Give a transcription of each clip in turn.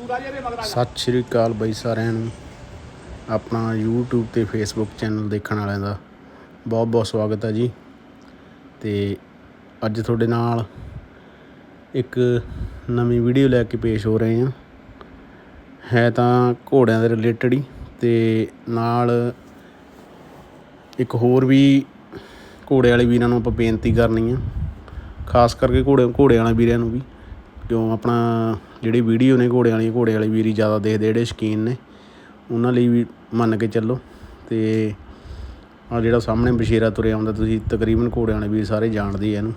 ਸਤਿ ਸ਼੍ਰੀ ਅਕਾਲ ਬਈ ਸਾਰਿਆਂ ਨੂੰ। ਆਪਣਾ YouTube ਤੇ Facebook ਚੈਨਲ ਦੇਖਣ ਵਾਲਿਆਂ ਦਾ ਬਹੁਤ ਬਹੁਤ ਸਵਾਗਤ ਹੈ ਜੀ। ਤੇ ਅੱਜ ਤੁਹਾਡੇ ਨਾਲ ਇੱਕ ਨਵੀਂ ਵੀਡੀਓ ਲੈ ਕੇ ਪੇਸ਼ ਹੋ ਰਹੇ ਹਾਂ। ਹੈ ਤਾਂ ਘੋੜਿਆਂ ਦੇ ਰਿਲੇਟਡ ਹੀ ਤੇ ਨਾਲ ਇੱਕ ਹੋਰ ਵੀ ਘੋੜੇ ਵਾਲੇ ਵੀਰਾਂ ਨੂੰ ਆਪਾਂ ਬੇਨਤੀ ਕਰਨੀ ਆ। ਖਾਸ ਕਰਕੇ ਘੋੜੇ ਘੋੜੇ ਵਾਲੇ ਵੀਰਾਂ ਨੂੰ ਵੀ। ਕਿਉਂ ਆਪਣਾ ਜਿਹੜੀ ਵੀਡੀਓ ਨੇ ਘੋੜੇ ਵਾਲੀ ਘੋੜੇ ਵਾਲੇ ਵੀਰ ਹੀ ਜ਼ਿਆਦਾ ਦੇਖਦੇ ਜਿਹੜੇ ਸ਼ੌਕੀਨ ਨੇ ਉਹਨਾਂ ਲਈ ਵੀ ਮੰਨ ਕੇ ਚੱਲੋ। ਤੇ ਆ ਜਿਹੜਾ ਸਾਹਮਣੇ ਬਸ਼ੀਰਾ ਤੁਰਿਆ ਆਉਂਦਾ ਤੁਸੀਂ ਤਕਰੀਬਨ ਘੋੜੇ ਵਾਲੇ ਵੀਰ ਸਾਰੇ ਜਾਣਦੇ ਆ ਇਹਨੂੰ।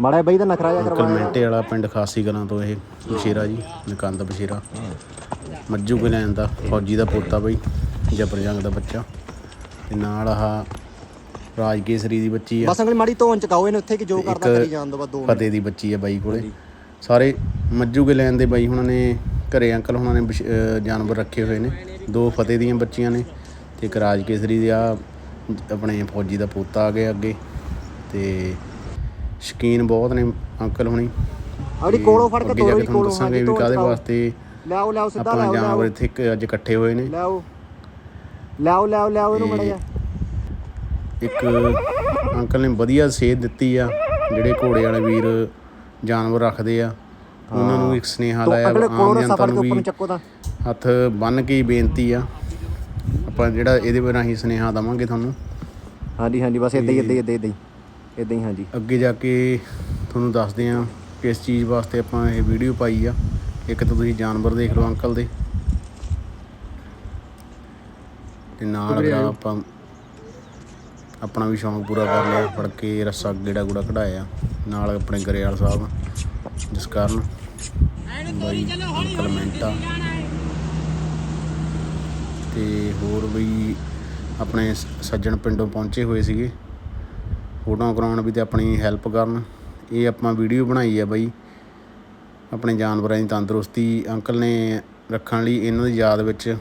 ਮਾੜਾ ਬਈ ਦਾ ਨਖਰਾ ਜਿਹਾ ਕਰਵਾਇਆ ਕਲਮੈਂਟੇ ਵਾਲਾ ਪਿੰਡ ਖਾਸੀ ਕਲਾਂ ਤੋਂ ਇਹ ਬਸ਼ੀਰਾ ਜੀ ਨਕੰਦ ਬਸ਼ੀਰਾ। ਮੱਜੂ ਕੇ ਲੈਣ ਦਾ ਫੌਜੀ ਦਾ ਪੋਤਾ ਬਈ ਜਬਰ ਜੰਗ ਦਾ ਬੱਚਾ। ਤੇ ਨਾਲ ਆਹ ਰਾਜ ਕੇਸਰੀ ਦੀ ਬੱਚੀ ਆ। ਬਸ ਅੰਗਲੀ ਮਾੜੀ ਧੋਣ ਚਕਾਓ ਇਹਨੂੰ ਉੱਥੇ ਕਿ ਜੋ ਕਰਦਾ ਕਰੀ ਜਾਣ ਦੋ ਬਾਅਦ ਦੋ ਫਤਿਹ ਦੀ ਬੱਚੀ ਆ ਬਾਈ ਕੋਲੇ। ਸਾਰੇ ਮੱਜੂ ਕੇ ਲੈਣ ਦੇ ਬਾਈ ਹੁਣਾਂ ਨੇ ਘਰੇ ਅੰਕਲ ਹੁਣਾਂ ਨੇ ਜਾਨਵਰ ਰੱਖੇ ਹੋਏ ਨੇ। ਦੋ ਫਤਿਹ ਦੀਆਂ ਬੱਚੀਆਂ ਨੇ ਤੇ ਇੱਕ ਰਾਜ ਕੇਸਰੀ ਦੇ ਆ ਆਪਣੇ ਫੌਜੀ ਦਾ ਪੋਤਾ ਆ ਗਿਆ ਅੱਗੇ ਤੇ ਸ਼ਕੀਨ ਬਹੁਤ ਨੇ ਅੰਕਲ ਹੁਣੀ। ਆੜੀ ਕੋਲੋਂ ਫੜ ਕੇ ਤੁਹਾਨੂੰ ਕੋਲੋਂ ਦੱਸਾਂਗੇ ਵੀ ਕਾਦੇ। ਵਾਸਤੇ ਲਿਆਓ ਲਿਆਓ ਸਿੱਧਾ ਲਿਆਓ ਜਾਨਵਰ ਇੱਥੇ ਅੱਜ ਇਕੱਠੇ ਹੋਏ ਨੇ। ਲਿਆਓ। ਲਿਆਓ ਲਿਆਓ ਲਿਆਓ ਇਹਨੂੰ ਤੇ- ਮੜਾ ਜਾ ਇੱਕ ਅੰਕਲ ਨੇ ਵਧੀਆ ਸੇਧ ਦਿੱਤੀ ਆ ਜਿਹੜੇ ਘੋੜੇ ਵਾਲੇ ਵੀਰ ਜਾਨਵਰ ਰੱਖਦੇ ਆ। ਉਹਨਾਂ ਨੂੰ ਇੱਕ ਸੁਨੇਹਾ ਲਾਇਆ ਅਗਲੇ ਕੋਲੋਂ ਕੇ ਵੀ ਉੱਪਰ ਚੱਕੋ ਤਾਂ। ਹੱਥ ਬੰਨ ਕੇ ਹੀ ਬੇਨਤੀ ਆ। ਆਪਾਂ ਜਿਹੜਾ ਇਹਦੇ ਬਾਰੇ ਅਸੀਂ ਸੁਨੇਹਾ ਦਵਾਂਗੇ ਤੁਹਾਨੂੰ। ਹਾਂਜੀ ਹਾਂਜੀ ਬਸ ਇਦਾਂ ਹੀ ਇਦਾਂ ਹੀ ਇਦਾਂ ਹੀ ਇਦਾਂ ਹੀ। ਹਾਂਜੀ। ਅੱਗੇ ਜਾ ਕੇ ਤੁਹਾਨੂੰ ਦੱਸਦੇ ਆ ਕਿਸ ਚੀਜ਼ ਵਾਸਤੇ ਆਪਾਂ ਇਹ ਵੀਡੀਓ ਪਾਈ ਆ। ਇੱਕ ਤਾਂ ਤੁਸੀਂ ਜਾਨਵਰ ਦੇਖ ਲਓ ਅੰਕਲ ਦੇ। ਤੇ ਨਾਲ ਆਪਾਂ ਆਪਣਾ ਵੀ ਸ਼ੌਂਕ ਪੂਰਾ ਕਰ ਲਿਆ, ਫੜ ਕੇ ਰੱਸਾ ਗੇੜਾ ਗੂੜਾ ਕਢਾਇਆ, ਨਾਲ ਆਪਣੇ ਗਰੇਵਾਲ ਸਾਹਿਬ, ਜਿਸ ਕਾਰਨ ਬਾਈ ਅੰਕਲ ਮਿੰਟਾ। ਤੇ ਹੋਰ ਬਈ ਆਪਣੇ ਸ- ਸੱਜਣ ਪਿੰਡੋਂ ਪਹੁੰਚੇ ਹੋਏ ਸੀਗੇ। ਫੋਟੋਆਂ ਕਰਾਉਣ ਵੀ ਤੇ ਆਪਣੀ ਹੈਲਪ ਕਰਨ। ਇਹ ਆਪਾਂ ਵੀਡੀਓ ਬਣਾਈ ਆ ਬਾਈ। ਆਪਣੇ ਜਾਨਵਰਾਂ ਦੀ ਤੰਦਰੁਸਤੀ ਅੰਕਲ ਨੇ ਰੱਖਣ ਲਈ, ਇਹਨਾਂ ਦੀ ਯਾਦ ਵਿੱਚ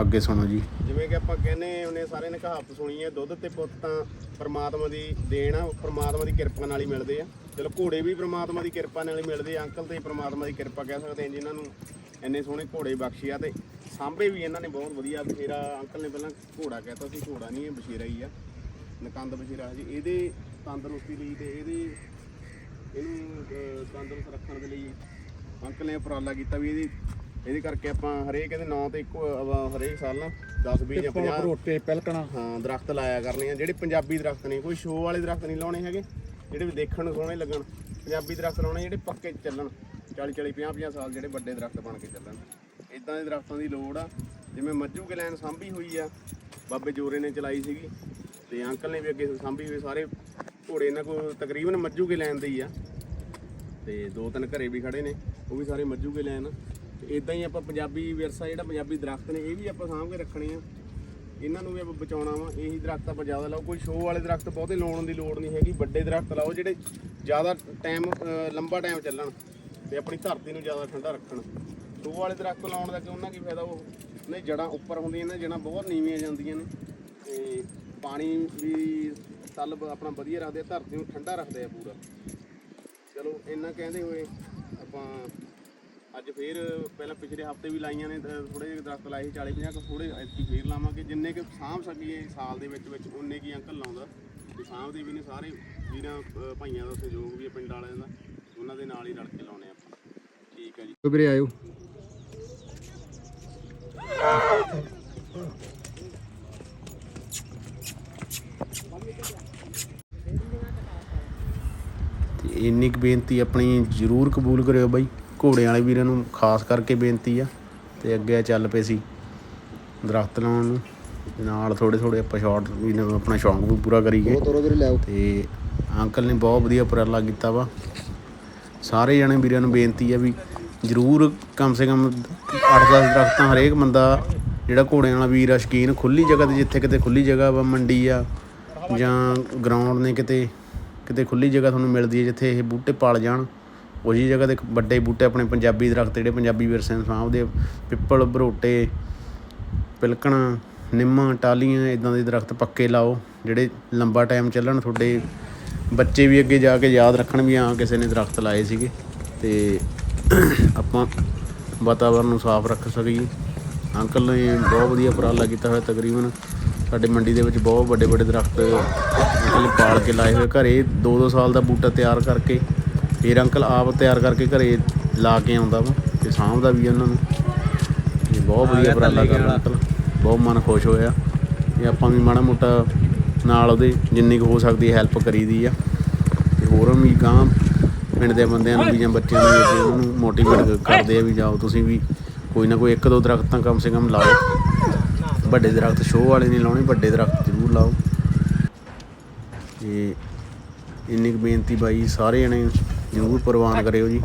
ਅੱਗੇ ਸੁਣੋ ਜੀ। ਜਿਵੇਂ ਕਿ ਆਪਾਂ ਕਹਿੰਦੇ ਉਹਨੇ ਸਾਰੇ ਨੇ ਕਹਾਵਤ ਸੁਣੀ ਹੈ, ਦੁੱਧ ਤੇ ਪੁੱਤ ਤਾਂ ਪ੍ਰਮਾਤਮਾ ਦੀ ਦੇਣ ਆ, ਪ੍ਰਮਾਤਮਾ ਦੀ ਕਿਰਪਾ ਨਾਲ ਹੀ ਮਿਲਦੇ ਆ। ਚਲੋ ਘੋੜੇ ਵੀ ਪ੍ਰਮਾਤਮਾ ਦੀ ਕਿਰਪਾ ਨਾਲ ਹੀ ਮਿਲਦੇ ਆ, ਅੰਕਲ ਤੇ ਪ੍ਰਮਾਤਮਾ ਦੀ ਕਿਰਪਾ ਕਹਿ ਸਕਦੇ ਆ ਜਿਨ੍ਹਾਂ ਨੂੰ। ਇੰਨੇ ਸੋਹਣੇ ਘੋੜੇ ਬਖਸ਼ੇ ਆ ਤੇ ਸਾਂਭੇ ਵੀ ਇਹਨਾਂ ਨੇ ਬਹੁਤ ਵਧੀਆ। ਬਸ਼ੇਰਾ ਅੰਕਲ ਨੇ ਪਹਿਲਾਂ ਘੋੜਾ ਕਹਿਤਾ ਸੀ, ਘੋੜਾ ਨਹੀਂ, ਇਹ ਬਸ਼ੇਰਾ ਹੀ ਆ। ਨਕੰਦ ਬਸ਼ੇਰਾ ਜੀ, ਇਹਦੇ ਤੰਦਰੁਸਤੀ ਲਈ ਤੇ ਇਹਦੇ ਇਹਨੂੰ ਤੰਦਰੁਸਤ ਰੱਖਣ ਦੇ ਲਈ ਅੰਕਲ ਨੇ ਉਪਰਾਲਾ ਕੀਤਾ ਵੀ ਇਹਦੀ ਇਹਦੇ ਕਰਕੇ ਆਪਾਂ ਹਰੇਕ ਇਹਦੇ ਨਾਂ ਤੇ ਇੱਕੋ ਅਹ, ਹਰੇਕ ਸਾਲ ਨਾ 10 20 ਜਾਂ 50 ਰੋਟੇ ਪਹਿਲਕਣਾ ਹਾਂ ਦਰਖਤ ਲਾਇਆ ਕਰਨੇ ਆ ਜਿਹੜੇ ਪੰਜਾਬੀ ਦਰਖਤ ਨੇ ਕੋਈ ਸ਼ੋਅ ਵਾਲੇ ਦਰਖਤ ਨਹੀਂ ਲਾਉਣੇ ਹੈਗੇ ਜਿਹੜੇ ਵੀ ਦੇਖਣ ਨੂੰ ਸੋਹਣੇ ਲੱਗਣ ਪੰਜਾਬੀ ਦਰਖਤ ਲਾਉਣੇ ਜਿਹੜੇ ਪੱਕੇ ਚੱਲਣ 40 40 50 50 ਸਾਲ ਜਿਹੜੇ ਵੱਡੇ ਦਰਖਤ ਬਣ ਕੇ ਚੱਲਣ। ਇਦਾਂ ਦੇ ਦਰਖਤਾਂ ਦੀ ਲੋੜ ਆ ਜਿਵੇਂ ਕੇ ਲੈਣ ਸਾਂਭੀ ਹੋਈ ਆ ਬਾਬੇ ਜੋਰੇ ਨੇ ਚਲਾਈ ਸੀਗੀ ਤੇ ਅੰਕਲ ਨੇ ਵੀ ਅੱਗੇ ਸਾਂਭੀ ਹੋਈ ਸਾਰੇ ਘੋੜੇ ਇਹਨਾਂ ਕੋਲ ਤਕਰੀਬਨ ਕੇ ਲੈਣ ਦੇ ਹੀ ਆ ਤੇ ਦੋ ਤਿੰਨ ਘਰੇ ਵੀ ਖੜੇ ਨੇ ਉਹ ਵੀ ਸਾਰੇ ਮੱਜੂ ਕੇ ਲੈਣ। ਇਦਾਂ ਹੀ ਆਪਾਂ ਪੰਜਾਬੀ ਵਿਰਸਾ, ਜਿਹੜਾ ਪੰਜਾਬੀ ਦਰਖਤ ਨੇ, ਇਹ ਵੀ ਆਪਾਂ ਸਾਂਭ ਕੇ ਰੱਖਣੇ ਆ। ਇਹਨਾਂ ਨੂੰ ਵੀ ਆਪਾਂ ਬਚਾਉਣਾ ਵਾ, ਇਹੀ ਦਰਖਤ ਆਪਾਂ ਜ਼ਿਆਦਾ ਲਾਓ। ਕੋਈ ਸ਼ੋਅ ਵਾਲੇ ਦਰਖਤ ਬਹੁਤੇ ਲਾਉਣ ਦੀ ਲੋੜ ਨਹੀਂ ਹੈਗੀ, ਵੱਡੇ ਦਰਖਤ ਲਾਓ, ਜਿਹੜੇ ਜ਼ਿਆਦਾ ਟਾਈਮ ਲੰਬਾ ਟਾਈਮ ਚੱਲਣ ਤੇ ਆਪਣੀ ਧਰਤੀ ਨੂੰ ਜ਼ਿਆਦਾ ਠੰਡਾ ਰੱਖਣ। ਸ਼ੋਅ ਵਾਲੇ ਦਰਖਤ ਲਾਉਣ ਦਾ ਕਿ ਉਹਨਾਂ ਕੀ ਫਾਇਦਾ ਉਹ? ਨਹੀਂ ਜੜਾਂ ਉੱਪਰ ਹੁੰਦੀਆਂ ਨੇ ਜੜਾਂ ਬਹੁਤ ਨੀਵੀਆਂ ਜਾਂਦੀਆਂ ਨੇ। ਤੇ ਪਾਣੀ ਵੀ ਤਲ ਆਪਣਾ ਵਧੀਆ ਰੱਖਦੇ ਆ, ਧਰਤੀ ਨੂੰ ਠੰਡਾ ਰੱਖਦੇ ਆ ਪੂਰਾ। ਚਲੋ, ਇੰਨਾ ਕਹਿੰਦੇ ਹੋਏ ਆਪਾਂ ਅੱਜ ਫੇਰ ਪਹਿਲਾਂ ਪਿਛਲੇ ਹਫ਼ਤੇ ਵੀ ਲਾਈਆਂ ਨੇ ਥੋੜੇ ਜਿਹੇ ਦਰਖਤ ਲਾਏ ਸੀ 40 50 ਕੁ ਥੋੜੇ ਐਤਕੀ ਫੇਰ ਲਾਵਾਂਗੇ। ਜਿੰਨੇ ਕਿ ਸਾਂਭ ਸਕੀਏ ਸਾਲ ਦੇ ਵਿੱਚ ਵਿੱਚ ਉਨੇ ਕੀ ਅੰਕਲ ਲਾਉਂਦਾ। ਤੇ ਸਾਂਭਦੇ ਵੀ ਨੇ ਸਾਰੇ ਵੀਰਾਂ ਭਾਈਆਂ ਦਾ ਸਹਿਯੋਗ ਵੀ ਹੈ ਪਿੰਡ ਵਾਲਿਆਂ ਦਾ, ਉਹਨਾਂ ਦੇ ਨਾਲ ਹੀ ਰਲ ਕੇ ਲਾਉਣੇ ਆਪਾਂ। ਠੀਕ ਹੈ ਜੀ। ਵੀਰੇ ਆਇਓ। ਤੇ ਇੰਨੀ ਕੁ ਬੇਨਤੀ ਆਪਣੀ ਜ਼ਰੂਰ ਕਬੂਲ ਕਰਿਓ ਬਾਈ। ਘੋੜਿਆਂ ਵਾਲੇ ਵੀਰਾਂ ਨੂੰ ਖਾਸ ਕਰਕੇ ਬੇਨਤੀ ਆ ਤੇ ਅੱਗੇ ਚੱਲ ਪਏ ਸੀ ਦਰਖਤ ਲਾਉਣ ਨੂੰ। ਨਾਲ ਥੋੜੇ ਥੋੜੇ ਆਪਾਂ ਸ਼ਾਰਟ ਵੀ ਨਾ ਆਪਣਾ ਸ਼ੌਂਕ ਵੀ ਪੂਰਾ ਕਰੀਏ। ਤੋਰੋ ਵੀਰੇ ਤੇ ਅੰਕਲ ਨੇ ਬਹੁਤ ਵਧੀਆ ਉਪਰਾਲਾ ਕੀਤਾ ਵਾ। ਸਾਰੇ ਜਣੇ ਵੀਰਾਂ ਨੂੰ ਬੇਨਤੀ ਆ ਵੀ ਜ਼ਰੂਰ ਕਮ ਸੇ ਕਮ 8-10 ਦਰਖਤਾਂ ਹਰੇਕ ਬੰਦਾ ਜਿਹੜਾ ਘੋੜਿਆਂ ਵਾਲਾ ਵੀਰ ਆ ਸ਼ਕੀਨ ਖੁੱਲੀ ਜਗ੍ਹਾ ਤੇ ਜਿੱਥੇ ਕਿਤੇ ਖੁੱਲੀ ਜਗ੍ਹਾ ਵਾ ਮੰਡੀ ਆ ਜਾਂ ਗਰਾਊਂਡ ਨੇ ਕਿਤੇ ਕਿਤੇ ਖੁੱਲੀ ਜਗ੍ਹਾ ਤੁਹਾਨੂੰ ਮਿਲਦੀ ਹੈ ਜਿੱਥੇ ਇਹ ਬੂਟੇ ਪਲ ਜਾਣ। ਉਹੀ ਜਗ੍ਹਾ ਤੇ ਵੱਡੇ ਬੂਟੇ ਆਪਣੇ ਪੰਜਾਬੀ ਦਰਖਤ ਜਿਹੜੇ ਪੰਜਾਬੀ ਵਿਰਸੇ ਨੂੰ ਸਾਂਭਦੇ ਪਿੱਪਲ, ਬਰੋਟੇ, ਪਿਲਕਣਾ, ਨਿੰਮਾਂ ਟਾਲੀਆਂ ਇਦਾਂ ਦੇ ਦਰਖਤ ਪੱਕੇ ਲਾਓ, ਜਿਹੜੇ ਲੰਬਾ ਟਾਈਮ ਚੱਲਣ, ਤੁਹਾਡੇ ਬੱਚੇ ਵੀ ਅੱਗੇ ਜਾ ਕੇ ਯਾਦ ਰੱਖਣ ਵੀ ਹਾਂ, ਕਿਸੇ ਨੇ ਦਰਖਤ ਲਾਏ ਸੀਗੇ। ਤੇ ਆਪਾਂ ਵਾਤਾਵਰਨ ਨੂੰ ਸਾਫ਼ ਰੱਖ ਸਕੀਏ। ਅੰਕਲ ਨੇ ਬਹੁਤ ਵਧੀਆ ਉਪਰਾਲਾ ਕੀਤਾ ਹੋਇਆ ਤਕਰੀਬਨ। ਸਾਡੇ ਮੰਡੀ ਦੇ ਵਿੱਚ ਬਹੁਤ ਵੱਡੇ ਵੱਡੇ ਦਰਖਤ ਅੰਕਲ ਪਾਲ ਕੇ ਲਾਏ ਹੋਏ। ਘਰੇ 2-2 ਸਾਲ ਦਾ ਬੂਟਾ ਤਿਆਰ ਕਰਕੇ ਫਿਰ ਅੰਕਲ ਆਪ ਤਿਆਰ ਕਰਕੇ ਘਰੇ ਲਾ ਕੇ ਆਉਂਦਾ ਵਾ ਤੇ ਸਾਂਭਦਾ ਵੀ ਉਹਨਾਂ ਨੂੰ। ਇਹ ਬਹੁਤ ਵਧੀਆ ਉਪਰਾਲਾ ਕਰਦਾ ਅੰਕਲ। ਬਹੁਤ ਮਨ ਖੁਸ਼ ਹੋਇਆ। ਇਹ ਆਪਾਂ ਵੀ ਮਾੜਾ ਮੋਟਾ ਨਾਲ ਉਹਦੇ ਜਿੰਨੀ ਕੁ ਹੋ ਸਕਦੀ ਹੈਲਪ ਕਰੀਦੀ ਆ। ਤੇ ਹੋਰ ਵੀ ਗਾਂ ਪਿੰਡ ਦੇ ਬੰਦਿਆਂ ਨੂੰ ਵੀ ਜਾਂ ਬੱਚਿਆਂ ਨੂੰ ਵੀ ਉਹਨਾਂ ਨੂੰ ਮੋਟੀਵੇਟ ਕਰਦੇ ਆ ਵੀ ਜਾਓ ਤੁਸੀਂ ਵੀ ਕੋਈ ਨਾ ਕੋਈ ਇੱਕ ਦੋ ਦਰਖਤ ਤਾਂ ਕਮ ਸੇ ਕਮ ਲਾਓ। ਵੱਡੇ ਦਰਖਤ ਸ਼ੋਅ ਵਾਲੇ ਨਹੀਂ ਲਾਉਣੇ ਵੱਡੇ ਦਰਖਤ ਜ਼ਰੂਰ ਲਾਓ। ਤੇ ਇੰਨੀ ਕੁ ਬੇਨਤੀ ਬਾਈ ਸਾਰੇ ਜਣੇ ਜ਼ਰੂਰ ਪ੍ਰਵਾਨ ਕਰਿਓ ਜੀ।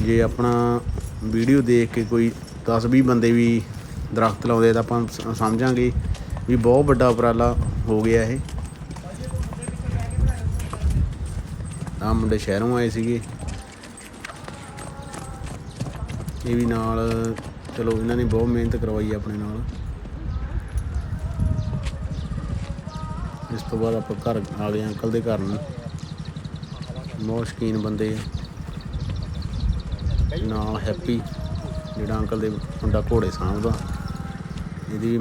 ਜੇ ਆਪਣਾ ਵੀਡੀਓ ਦੇਖ ਕੇ ਕੋਈ 10 20 ਬੰਦੇ ਵੀ ਦਰਖਤ ਲਾਉਂਦੇ ਤਾਂ ਆਪਾਂ ਸਮਝਾਂਗੇ ਵੀ ਬਹੁਤ ਵੱਡਾ ਉਪਰਾਲਾ ਹੋ ਗਿਆ ਇਹ। ਆ ਮੁੰਡੇ ਸ਼ਹਿਰੋਂ ਆਏ ਸੀਗੇ। ਇਹ ਵੀ ਨਾਲ, ਚਲੋ ਇਹਨਾਂ ਨੇ ਬਹੁਤ ਮਿਹਨਤ ਕਰਵਾਈ ਆਪਣੇ ਨਾਲ। ਇਸ ਤੋਂ ਬਾਅਦ ਆਪਾਂ ਘਰ ਵਾਲੇ ਅੰਕਲ ਦੇ ਘਰ ਨੂੰ ਬਹੁਤ ਸ਼ੌਕੀਨ ਬੰਦੇ ਆ। ਨਾਲ ਹੈਪੀ ਜਿਹੜਾ ਅੰਕਲ ਦੇ ਮੁੰਡਾ ਘੋੜੇ ਸਾਂਭਦਾ। ਇਹਦੀ